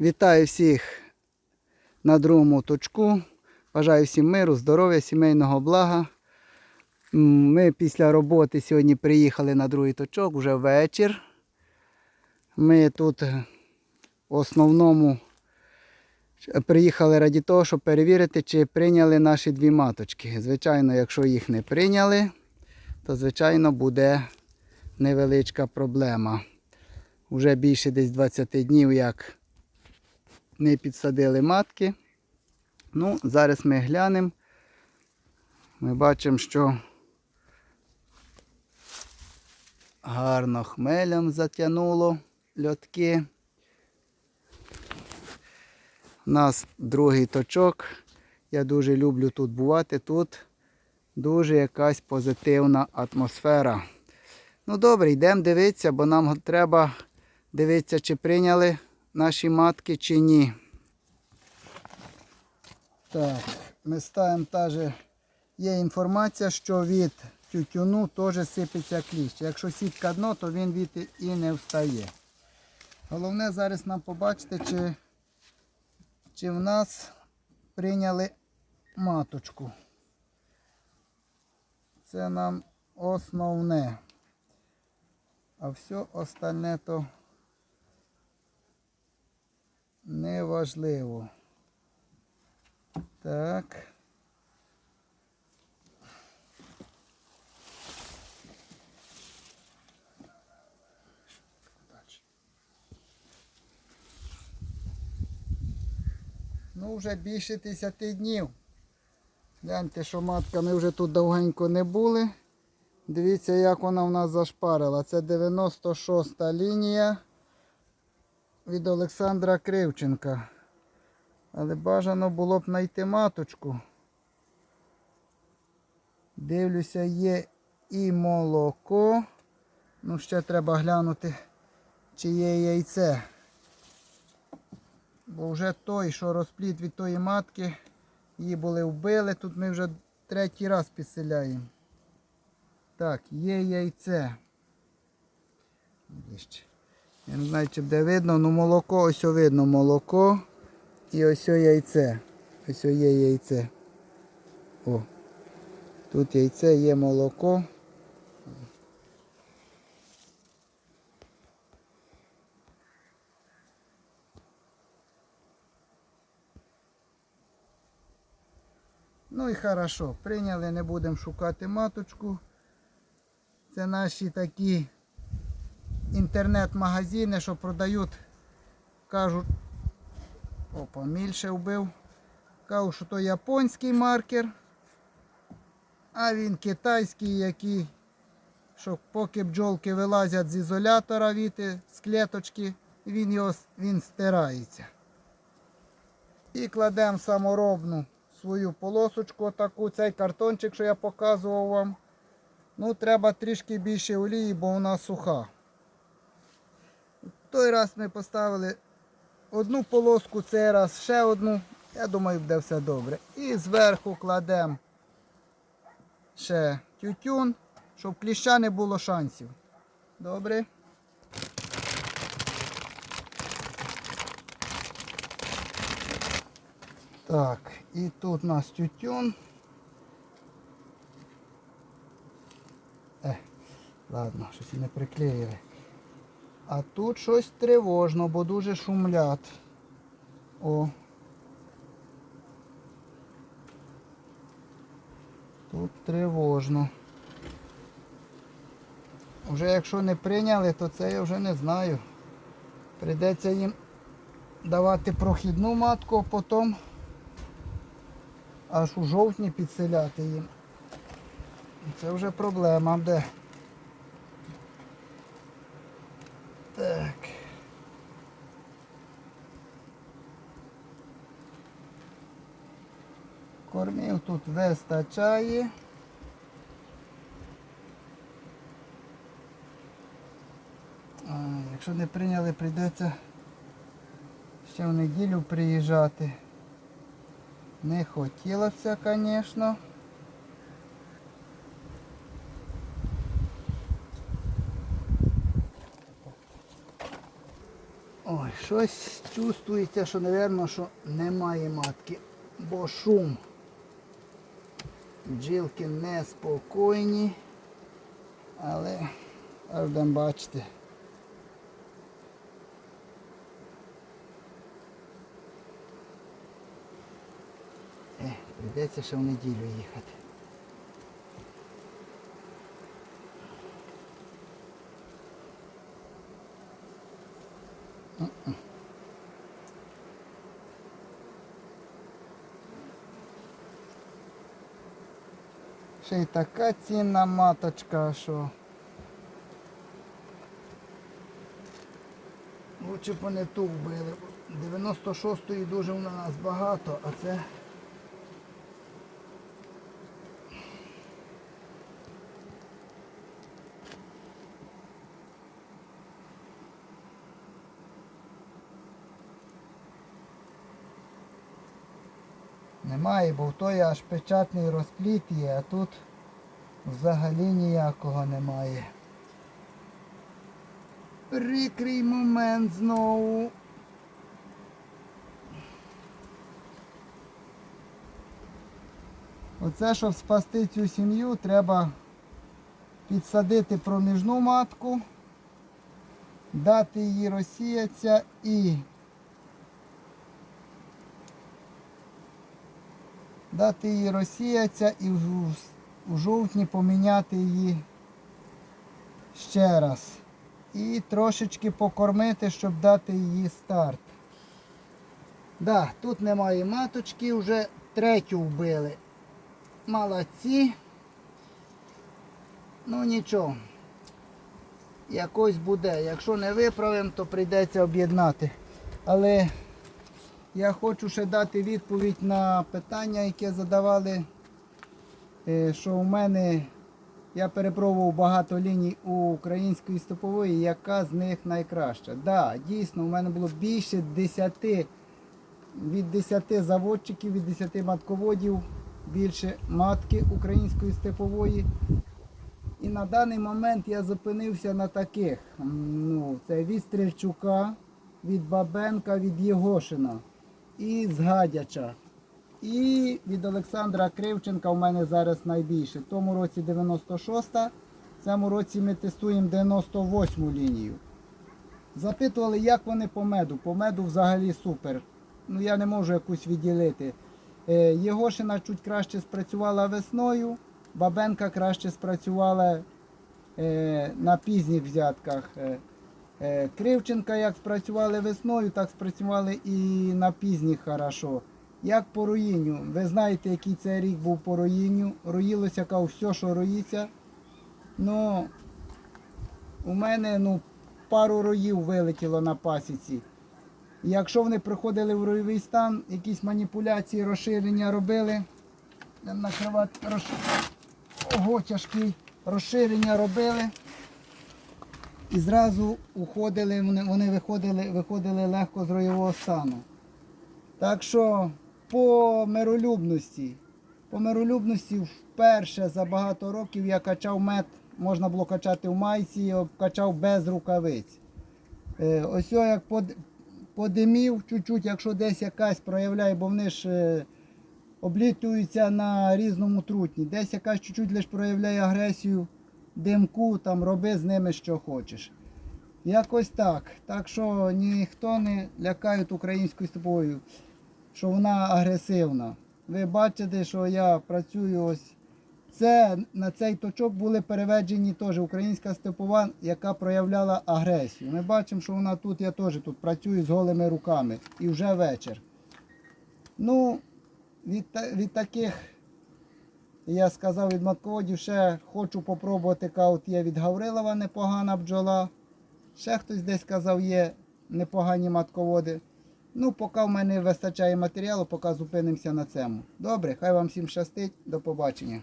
Вітаю всіх на другому точку. Бажаю всім миру, здоров'я, сімейного блага. Ми після роботи сьогодні приїхали на другий точок, вже вечір. Ми тут в основному приїхали раді того, щоб перевірити, чи прийняли наші дві маточки. Звичайно, якщо їх не прийняли, то звичайно буде невеличка проблема. Уже більше десь 20 днів, як не підсадили матки. Ну, зараз ми глянемо. Ми бачимо, що гарно хмелем затягнуло льотки. У нас другий точок. Я дуже люблю тут бувати. Тут дуже якась позитивна атмосфера. Ну добре, йдемо дивитися, бо нам треба дивитися, чи прийняли наші матки, чи ні. Так, ми ставимо теж, є інформація, що від тютюну теж сипеться кліщ. Якщо сітка дно, то він від і не встає. Головне зараз нам побачити, чи, чи в нас прийняли маточку. Це нам основне. А все остальне то неважливо. Так. Ну, вже більше 10 днів. Гляньте, що матка, ми вже тут довгенько не були. Дивіться, як вона в нас зашпарила. Це 96 лінія від Олександра Кривченка. Але бажано було б знайти маточку. Дивлюся, є і молоко. Ну, ще треба глянути, чи є яйце. Бо вже той, що розплід від тої матки, її були вбили. Тут ми вже третій раз підселяємо. Так, є яйце. Ближче. Я не знаю, чи буде видно, ну молоко, ось видно молоко. І ось яйце. Ось є яйце. О. Тут яйце, є молоко. Ну і хорошо, прийняли, не будемо шукати маточку. Це наші такі інтернет-магазини, що продають, кажуть, опа, мільше вбив. Кажуть, що то японський маркер, а він китайський, який, що поки бджолки вилазять з ізолятора віти, з клеточки, він, його, він стирається. І кладемо саморобну свою полосочку, таку, цей картончик, що я показував вам. Ну, треба трішки більше олії, бо вона суха. Той раз ми поставили одну полоску, цей раз ще одну. Я думаю, буде все добре. І зверху кладемо ще тютюн, щоб кліща не було шансів. Добре. Так, і тут у нас тютюн. Е, ладно, щось не приклеїли. А тут щось тривожно, бо дуже шумлять. О. Тут тривожно. Уже якщо не прийняли, то це я вже не знаю. Прийдеться їм давати прохідну матку, а потім аж у жовтні підселяти їм. Це вже проблема де. Так. Кормів тут вистачає. А, якщо не прийняли, прийдеться ще в неділю приїжджати. Не хотілося, звісно. Щось чувствується, що, мабуть, що немає матки, бо шум. Бджілки неспокійні, але аж будемо бачити. Е, прийдеться ще в неділю їхати. Ще й така цінна маточка, що. Лучше б вони ту вбили. 96-ї дуже у нас багато, а це. Немає, бо в той аж печатний розпліт є, а тут взагалі ніякого немає. Прикрий момент знову. Оце, щоб спасти цю сім'ю, треба підсадити проміжну матку, дати їй розсіятися і дати їй розсіятися і у жовтні поміняти її ще раз. І трошечки покормити, щоб дати їй старт. Да, тут немає маточки, вже третю вбили. Молодці. Ну нічого. Якось буде. Якщо не виправимо, то прийдеться об'єднати. Але я хочу ще дати відповідь на питання, яке задавали, е, що у мене я перепробував багато ліній у української степової, яка з них найкраща. Так, да, дійсно, у мене було більше 10, від 10 заводчиків, від 10 матководів, більше матки української степової. І на даний момент я зупинився на таких. Ну, це від Стрельчука, від Бабенка, від Єгошина і з Гадяча. І від Олександра Кривченка у мене зараз найбільше. В тому році 96-та, в цьому році ми тестуємо 98-му лінію. Запитували, як вони по меду. По меду взагалі супер. Ну я не можу якусь відділити. Е, Єгошина чуть краще спрацювала весною, Бабенка краще спрацювала е, на пізніх взятках. Е, Кривченка як спрацювали весною, так спрацювали і на пізніх хорошо. Як по руїнню. Ви знаєте, який це рік був по руїнню. Роїлося кав, все, що роїться. Ну, у мене ну, пару роїв вилетіло на пасіці. Якщо вони приходили в ройовий стан, якісь маніпуляції, розширення робили, накривати розш... Ого, тяжкий. Розширення робили. І зразу уходили, вони, виходили, виходили легко з ройового стану. Так що по миролюбності, по миролюбності вперше за багато років я качав мед, можна було качати в майці, качав без рукавиць. Е, ось як под, подимів чуть-чуть, якщо десь якась проявляє, бо вони ж е, облітуються на різному трутні. Десь якась чуть-чуть лише проявляє агресію, димку, там роби з ними що хочеш. Якось так. Так що ніхто не лякає українською степовою, що вона агресивна. Ви бачите, що я працюю ось. Це на цей точок були переведені теж українська степова, яка проявляла агресію. Ми бачимо, що вона тут, я теж тут працюю з голими руками і вже вечір. Ну, від, від таких, я сказав від матководів, ще хочу попробувати, от є від Гаврилова непогана бджола. Ще хтось десь казав, є непогані матководи. Ну, поки в мене вистачає матеріалу, поки зупинимося на цьому. Добре, хай вам всім щастить, до побачення.